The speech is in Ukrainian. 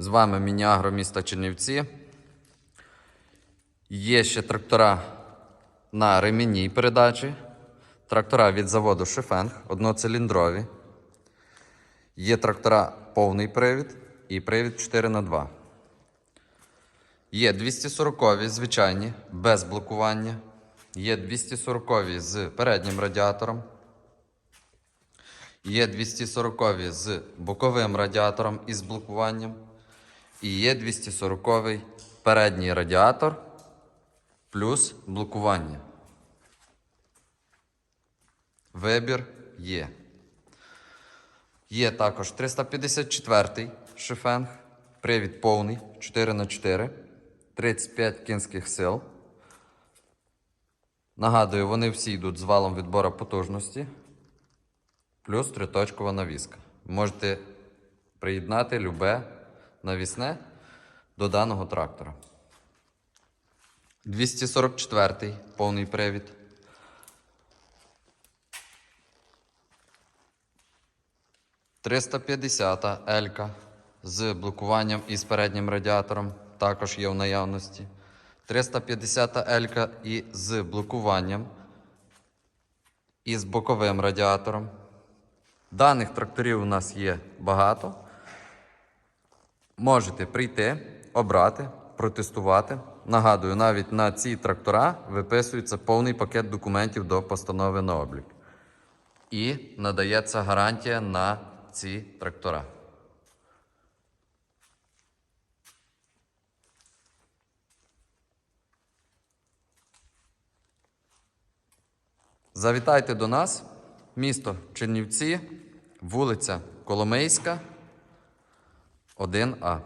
З вами Мініагро міста Чернівці. Є ще трактора на ремінній передачі. Трактора від заводу Шефенг, одноциліндрові. Є трактора повний привід і привід 4х2. Є 240 звичайні, без блокування. Є 240 з переднім радіатором. Є 240 з боковим радіатором із блокуванням. І є 240 передній радіатор плюс блокування. Вибір є. Є також 354 шифенг, привід повний 4х4, 35 кінських сил. Нагадую, вони всі йдуть з валом відбору потужності, плюс триточкова навіска. Можете приєднати любе навісне до даного трактора. 244 повний привід. Триста п'ятдесята Елька з блокуванням і з переднім радіатором також є в наявності. 350 Елька і з блокуванням і з боковим радіатором. Даних тракторів у нас є багато. Можете прийти, обрати, протестувати. Нагадую, навіть на ці трактора виписується повний пакет документів до постанови на облік. І надається гарантія на ці трактора. Завітайте до нас, місто Чернівці, вулиця Коломийська, 1А.